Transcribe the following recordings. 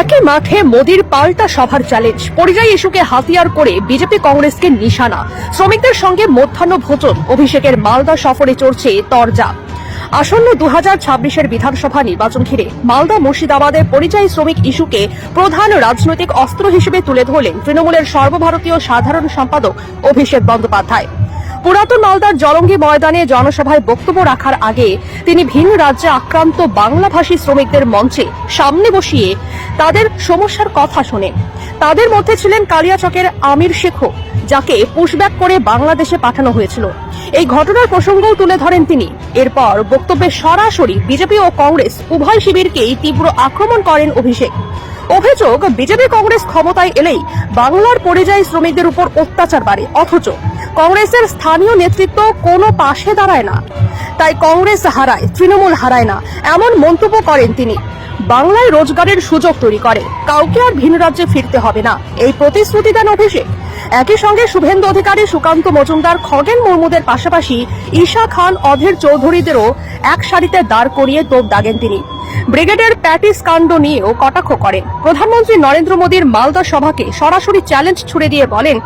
একই মাঠে মোদির পাল্টা সভার চ্যালেঞ্জ পরিযায়ী ইস্যুকে হাতিয়ার করে বিজেপি কংগ্রেসকে নিশানা। শ্রমিকদের সঙ্গে মধ্যাহ্ন ভোজন অভিষেকের মালদা সফরে চড়ছে তরজা। আসন্ন দু হাজার ছাব্বিশের বিধানসভা নির্বাচন ঘিরে মালদা মুর্শিদাবাদে পরিযায়ী শ্রমিক ইস্যুকে প্রধান রাজনৈতিক অস্ত্র হিসেবে তুলে ধরলেন তৃণমূলের সর্বভারতীয় সাধারণ সম্পাদক অভিষেক বন্দ্যোপাধ্যায়। পুরাতন মালদার জলঙ্গি ময়দানে জনসভায় বক্তব্য রাখার আগে তিনি ভিন রাজ্যে আক্রান্ত বাংলাভাষী শ্রমিকদের মঞ্চে সামনে বসিয়ে তাদের সমস্যার কথা শোনেন তাদের মধ্যে ছিলেন কালিয়াচকের আমির শেখ, যাকে পুশব্যাক করে বাংলাদেশে পাঠানো হয়েছিল। এই ঘটনার প্রসঙ্গও তুলে ধরেন তিনি। এরপর বক্তব্যে সরাসরি বিজেপি ও কংগ্রেস উভয় শিবিরকেই তীব্র আক্রমণ করেন অভিষেক। অভিযোগ, বিজেপি কংগ্রেস ক্ষমতায় এলেই বাংলার পরিযায়ী শ্রমিকদের উপর অত্যাচার বাড়ে। অথচ কংগ্রেসের স্থানীয় নেতৃত্ব কোনো পাশে দাঁড়ায় না। তাই কংগ্রেস হারায়, তৃণমূল হারায় না, এমন মন্তব্য করেন তিনি। বাংলায় রোজগারের সুযোগ তৈরি করে, কাউকে আর ভিন রাজ্যে ফিরতে হবে না। এই প্রতিশ্রুতি দেন অভিষেক একই সঙ্গে শুভেন্দু অধিকারী সুকান্ত মজুমদার, খগেন মুর্মুদের পাশাপাশি ঈশা খান, অধীর চৌধুরীদেরও এক সারিতে দাঁড় করিয়ে তোপ দাগেন তিনি। ব্রিগেডের প্যাটিস কাণ্ড নিয়েও কটাক্ষ করেন। প্রধানমন্ত্রী নরেন্দ্র মোদীর মালদা সভাকে সরাসরি চ্যালেঞ্জ ছুড়ে দিয়ে বলেন,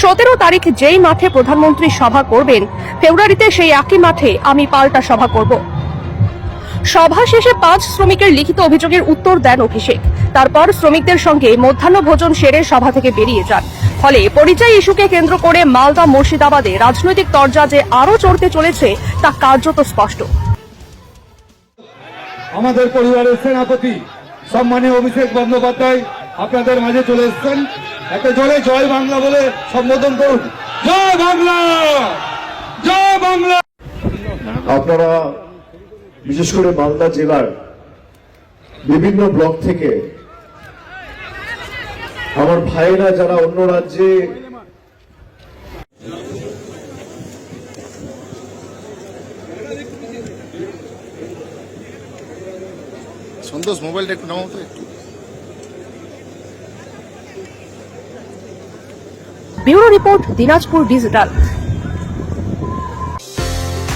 সতেরো তারিখ যেই মাঠে প্রধানমন্ত্রী সভা করবেন, ফেব্রুয়ারিতে সেই একই মাঠে আমি পাল্টা সভা করব। সভা শেষে পাঁচ শ্রমিকের লিখিত অভিযোগের উত্তর দেন অভিষেক। তারপর শ্রমিকদের সঙ্গে মধ্যাহ্ন ভোজন সেরে সভা থেকে বেরিয়ে যান। ফলে পরিচয় ইস্যুকে কেন্দ্র করে মালদা মুর্শিদাবাদে রাজনৈতিক তরজা যে আরও চড়তে চলেছে তা কার্যত স্পষ্ট। আমাদের পরিবারের সেনাপতি সম্মানীয় অভিষেক বন্দ্যোপাধ্যায় আপনাদের মাঝে চলে এসেছেন। একটা জোরে জয় বাংলা বলে সম্বোধন করুন। জয় বাংলা! জয় বাংলা! আপনারা বিশেষ করে মালদা জেলার বিভিন্ন ব্লক থেকে আমার ভাইয়েরা যারা অন্য রাজ্যে সন্তোষ মোবাইলটা একটু নামাও তো একটু। Bureau report Dinajpur digital.